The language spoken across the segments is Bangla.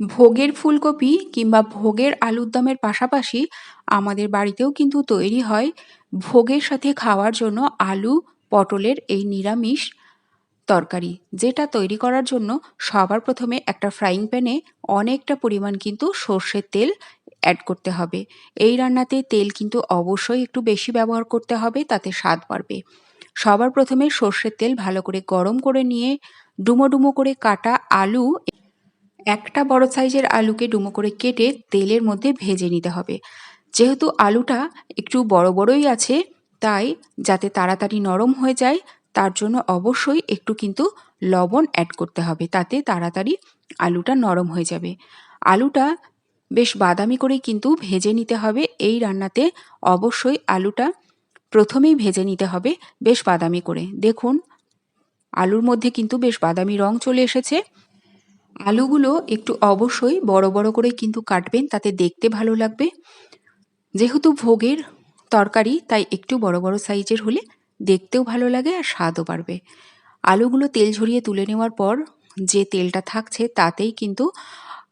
ভোগের ফুলকপি কিংবা ভোগের আলুর দমের পাশাপাশি আমাদের বাড়িতেও কিন্তু তৈরি হয় ভোগের সাথে খাওয়ার জন্য আলু, পটলের এই নিরামিষ তরকারি, যেটা তৈরি করার জন্য সবার প্রথমে একটা ফ্রাইং প্যানে অনেকটা পরিমাণ কিন্তু সর্ষের তেল অ্যাড করতে হবে। এই রান্নাতে তেল কিন্তু অবশ্যই একটু বেশি ব্যবহার করতে হবে, তাতে স্বাদ বাড়বে। সবার প্রথমে সর্ষের তেল ভালো করে গরম করে নিয়ে ডুমো ডুমো করে কাটা আলু একটা বড় সাইজের আলুকে ডুমো করে কেটে তেলের মধ্যে ভেজে নিতে হবে। যেহেতু আলুটা একটু বড় বড়ই আছে, তাই যাতে তাড়াতাড়ি নরম হয়ে যায়, তার জন্য অবশ্যই একটু কিন্তু লবণ অ্যাড করতে হবে, তাতে তাড়াতাড়ি আলুটা নরম হয়ে যাবে। আলুটা বেশ বাদামি করে কিন্তু ভেজে নিতে হবে। এই রান্নাতে অবশ্যই আলুটা প্রথমেই ভেজে নিতে হবে বেশ বাদামি করে। দেখুন, আলুর মধ্যে কিন্তু বেশ বাদামি রং চলে এসেছে। আলুগুলো একটু অবশ্যই বড় বড় করে কিন্তু কাটবেন, তাতে দেখতে ভালো লাগবে। যেহেতু ভোগের তরকারি, তাই একটু বড় বড় সাইজের হলে দেখতেও ভালো লাগে আর স্বাদও বাড়বে। আলুগুলো তেল ঝরিয়ে তুলে নেওয়ার পর যে তেলটা থাকছে, তাতেই কিন্তু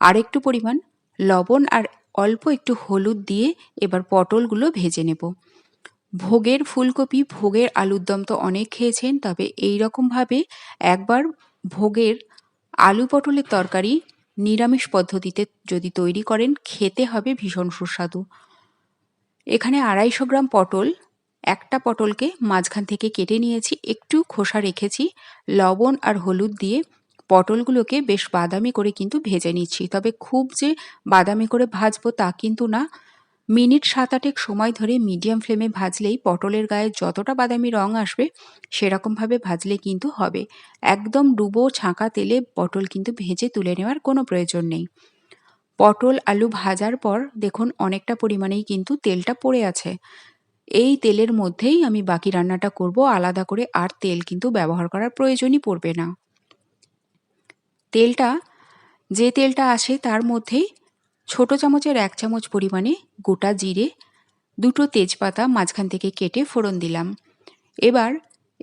আরেকটু পরিমাণ লবণ আর অল্প একটু হলুদ দিয়ে এবার পটলগুলো ভেজে নেব। ভোগের ফুলকপি, ভোগের আলুর দম তো অনেক খেয়েছেন, তবে এই রকমভাবে একবার ভোগের আলু পটলের তরকারি নিরামিষ পদ্ধতিতে যদি তৈরি করেন, খেতে হবে ভীষণ সুস্বাদু। এখানে আড়াইশো গ্রাম পটল, একটা পটলকে মাঝখান থেকে কেটে নিয়েছি, একটু খোসা রেখেছি, লবণ আর হলুদ দিয়ে পটলগুলোকে বেশ বাদামি করে কিন্তু ভেজে নিচ্ছি। তবে খুব যে বাদামি করে ভাজবো তা কিন্তু না মিনিট সাত আটেক সময় ধরে মিডিয়াম ফ্লেমে ভাজলেই পটলের গায়ে যতটা বাদামি রং আসবে, সেরকমভাবে ভাজলে কিন্তু হবে। একদম ডুবো ছাঁকা তেলে পটল কিন্তু ভেজে তুলে নেওয়ার কোনো প্রয়োজন নেই। পটল আলু ভাজার পর দেখুন অনেকটা পরিমাণেই কিন্তু তেলটা পড়ে আছে। এই তেলের মধ্যেই আমি বাকি রান্নাটা করব, আলাদা করে আর তেল কিন্তু ব্যবহার করার প্রয়োজনই পড়বে না। তেলটা, যে তেলটা আসে তার মধ্যেই ছোট চামচের এক চামচ পরিমাণে গোটা জিরে, দুটো তেজপাতা মাঝখান থেকে কেটে ফোড়ন দিলাম। এবার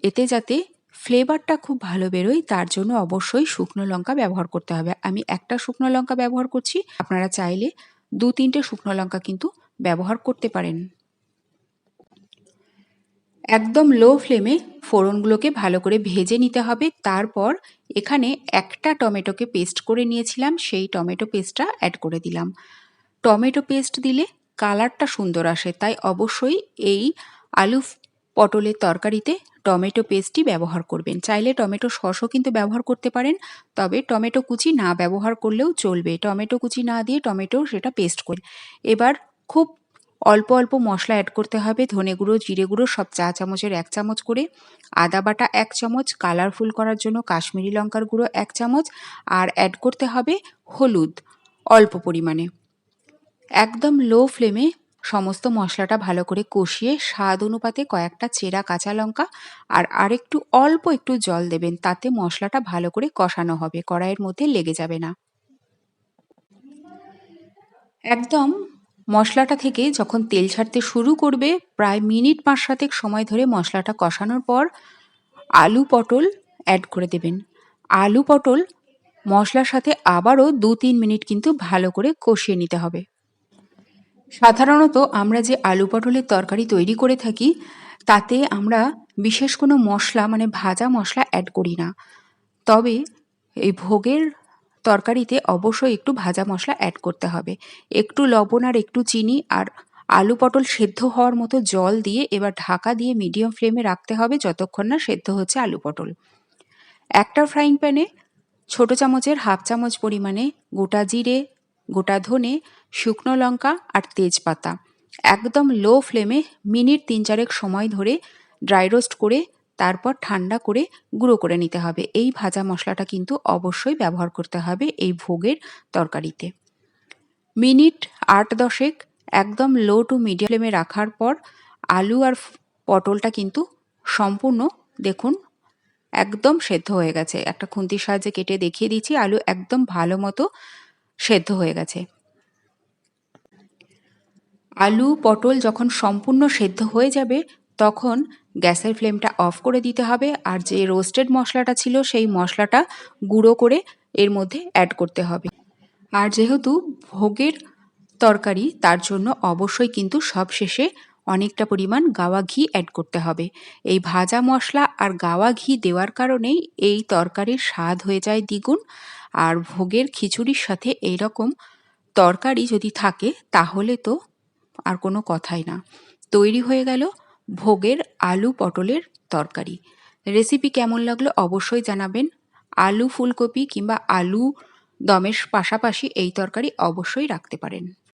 এতে যাতে ফ্লেভারটা খুব ভালো বেরোয়, তার জন্য অবশ্যই শুকনো লঙ্কা ব্যবহার করতে হবে। আমি একটা শুকনো লঙ্কা ব্যবহার করছি, আপনারা চাইলে দু তিনটে শুকনো লঙ্কা কিন্তু ব্যবহার করতে পারেন। একদম লো ফ্লেমে ফোড়নগুলোকে ভালো করে ভেজে নিতে হবে। তারপর এখানে একটা টমেটোকে পেস্ট করে নিয়েছিলাম, সেই টমেটো পেস্টটা অ্যাড করে দিলাম। টমেটো পেস্ট দিলে কালারটা সুন্দর আসে, তাই অবশ্যই এই আলু পটলের তরকারিতে টমেটো পেস্টই ব্যবহার করবেন। চাইলে টমেটো সসও কিন্তু ব্যবহার করতে পারেন, তবে টমেটো কুচি না ব্যবহার করলেও চলবে। টমেটো কুচি না দিয়ে টমেটো সেটা পেস্ট করে। এবার খুব অল্প অল্প মশলা অ্যাড করতে হবে, ধনে গুঁড়ো, জিরে গুঁড়ো, সব চা চামচের এক চামচ করে। আদা বাটা এক চামচ কালারফুল করার জন্য কাশ্মীরি লঙ্কার গুঁড়ো এক চামচ, আর অ্যাড করতে হবে হলুদ অল্প পরিমাণে। একদম লো ফ্লেমে সমস্ত মশলাটা ভালো করে কষিয়ে স্বাদ অনুপাতে কয়েকটা চেরা কাঁচা লঙ্কা আর আরেকটু অল্প একটু জল দেবেন, তাতে মশলাটা ভালো করে কষানো হবে, কড়াইয়ের মধ্যে লেগে যাবে না। একদম মশলাটা থেকে যখন তেল ছাড়তে শুরু করবে, প্রায় মিনিট পাঁচ সাতেক সময় ধরে মশলাটা কষানোর পর আলু পটল অ্যাড করে দেবেন। আলু পটল মশলার সাথে আবারও দু তিন মিনিট কিন্তু ভালো করে কষিয়ে নিতে হবে। সাধারণত আমরা যে আলু পটলের তরকারি তৈরি করে থাকি, তাতে আমরা বিশেষ কোনো মশলা মানে ভাজা মশলা অ্যাড করি না। তবে এই ভোগের তরকারিতে অবশ্যই একটু ভাজা মশলা অ্যাড করতে হবে। একটু লবণ আর একটু চিনি আর আলু পটল সেদ্ধ হওয়ার মতো জল দিয়ে এবার ঢাকা দিয়ে মিডিয়াম ফ্লেমে রাখতে হবে যতক্ষণ না সেদ্ধ হচ্ছে আলু পটল। একটা ফ্রাইং প্যানে ছোট চামচের হাফ চামচ পরিমাণে গোটা জিরে, গোটা ধনে, শুকনো লঙ্কা আর তেজপাতা। একদম লো ফ্লেমে মিনিট তিন চারেক সময় ধরে ড্রাই রোস্ট করে তারপর ঠান্ডা করে গুঁড়ো করে নিতে হবে। এই ভাজা মশলাটা কিন্তু অবশ্যই ব্যবহার করতে হবে এই ভোগের তরকারিতে। মিনিট আট দশেক একদম লো টু মিডিয়াম ফ্লেমে রাখার পর আলু আর পটলটা কিন্তু সম্পূর্ণ দেখুন একদম সেদ্ধ হয়ে গেছে। একটা খুন্তির সাহায্যে কেটে দেখিয়ে দিচ্ছি, আলু একদম ভালো মতো সেদ্ধ হয়ে গেছে। আলু, পটল যখন সম্পূর্ণ সেদ্ধ হয়ে যাবে তখন গ্যাসের ফ্লেমটা অফ করে দিতে হবে আর যে রোস্টেড মশলাটা ছিল সেই মশলাটা গুঁড়ো করে এর মধ্যে অ্যাড করতে হবে। আর যেহেতু ভোগের তরকারি, তার জন্য অবশ্যই কিন্তু সবশেষে অনেকটা পরিমাণ গাওয়া ঘি অ্যাড করতে হবে। এই ভাজা মশলা আর গাওয়া ঘি দেওয়ার কারণেই এই তরকারির স্বাদ হয়ে যায় দ্বিগুণ। আর ভোগের খিচুড়ির সাথে এই রকম তরকারি যদি থাকে, তাহলে তো আর কোনো কথাই না। তৈরি হয়ে গেল ভোগের আলু পটলের তরকারি। রেসিপি কেমন লাগল অবশ্যই জানাবেন। আলু ফুলকপি কিংবা আলু দমের পাশাপাশি এই তরকারি অবশ্যই রাখতে পারেন।